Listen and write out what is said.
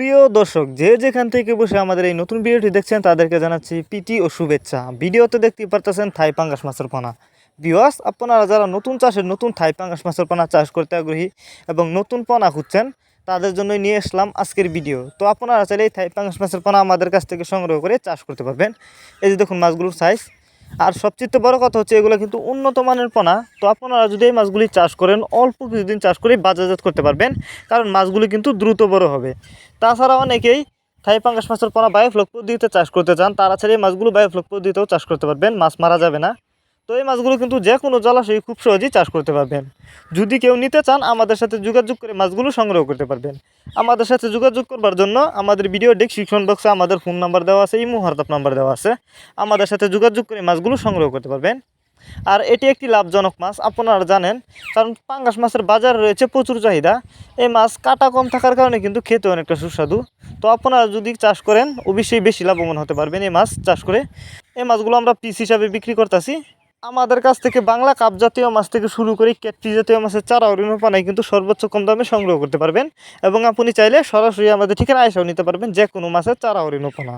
সুপ্রিয় দর্শক, যে যেখান থেকে বসে আমাদের এই নতুন ভিডিওটি দেখছেন, তাদেরকে জানাচ্ছি পিটি ও শুভেচ্ছা। ভিডিওতে দেখতে পারতেছেন থাই পাঙ্গাস মাছের পোনা। বিওয়াস আপনারা যারা নতুন চাষের নতুন থাই পাঙ্গাস মাছের পোনা চাষ করতে আগ্রহী এবং নতুন পোনা খুঁজছেন, তাদের জন্যই নিয়ে আসলাম আজকের ভিডিও। তো আপনারা চাইলে এই থাই পাঙ্গাস মাছের পোনা আমাদের কাছ থেকে সংগ্রহ করে চাষ করতে পারবেন। এই যে দেখুন মাছগুলোর সাইজ আর সবচেয়ে বড় কথা হচ্ছে এগুলো কিন্তু উন্নত মানের পোনা। তো আপনারা যদি এই মাছগুলি চাষ করেন, অল্প কিছুদিন চাষ করেই বাজারজাত করতে পারবেন, কারণ মাছগুলি কিন্তু দ্রুত বড় হবে। তাছাড়া অনেকেই থাই পাঙ্গাস মাছের পোনা বায়োফ্লক পদ্ধতিতে চাষ করতে চান। তারা ছাড়া এই মাছগুলো বায়োফ্লক পদ্ধতিতেও চাষ করতে পারবেন, মাছ মারা যাবে না। তো এই মাছগুলো কিন্তু যে কোনো জলাশয়ে খুব সহজেই চাষ করতে পারবেন। যদি কেউ নিতে চান, আমাদের সাথে যোগাযোগ করে মাছগুলো সংগ্রহ করতে পারবেন। আমাদের সাথে যোগাযোগ করবার জন্য আমাদের ভিডিও ডেসক্রিপশন বক্সে আমাদের ফোন নাম্বার দেওয়া আছে, ইমো হোয়াটসঅ্যাপ নাম্বার দেওয়া আছে। আমাদের সাথে যোগাযোগ করে মাছগুলো সংগ্রহ করতে পারবেন। আর এটি একটি লাভজনক মাছ, আপনারা জানেন, কারণ পাঙ্গাস মাছের বাজার রয়েছে প্রচুর চাহিদা। এই মাছ কাটা কম থাকার কারণে কিন্তু খেতে অনেকটা সুস্বাদু। তো আপনারা যদি চাষ করেন, অবশ্যই বেশি লাভবান হতে পারবেন এই মাছ চাষ করে। এই মাছগুলো আমরা পিস হিসাবে বিক্রি করতেছি। আমাদের কাছ থেকে বাংলা কাপ জাতীয় মাছ থেকে শুরু করে ক্যাটফি জাতীয় মাছের চারা অরিণ পানায় কিন্তু সর্বোচ্চ কম দামে সংগ্রহ করতে পারবেন। এবং আপনি চাইলে সরাসরি আমাদের ঠিকানা এসেও নিতে পারবেন যে কোনো মাছের চারা অরিণ পানা।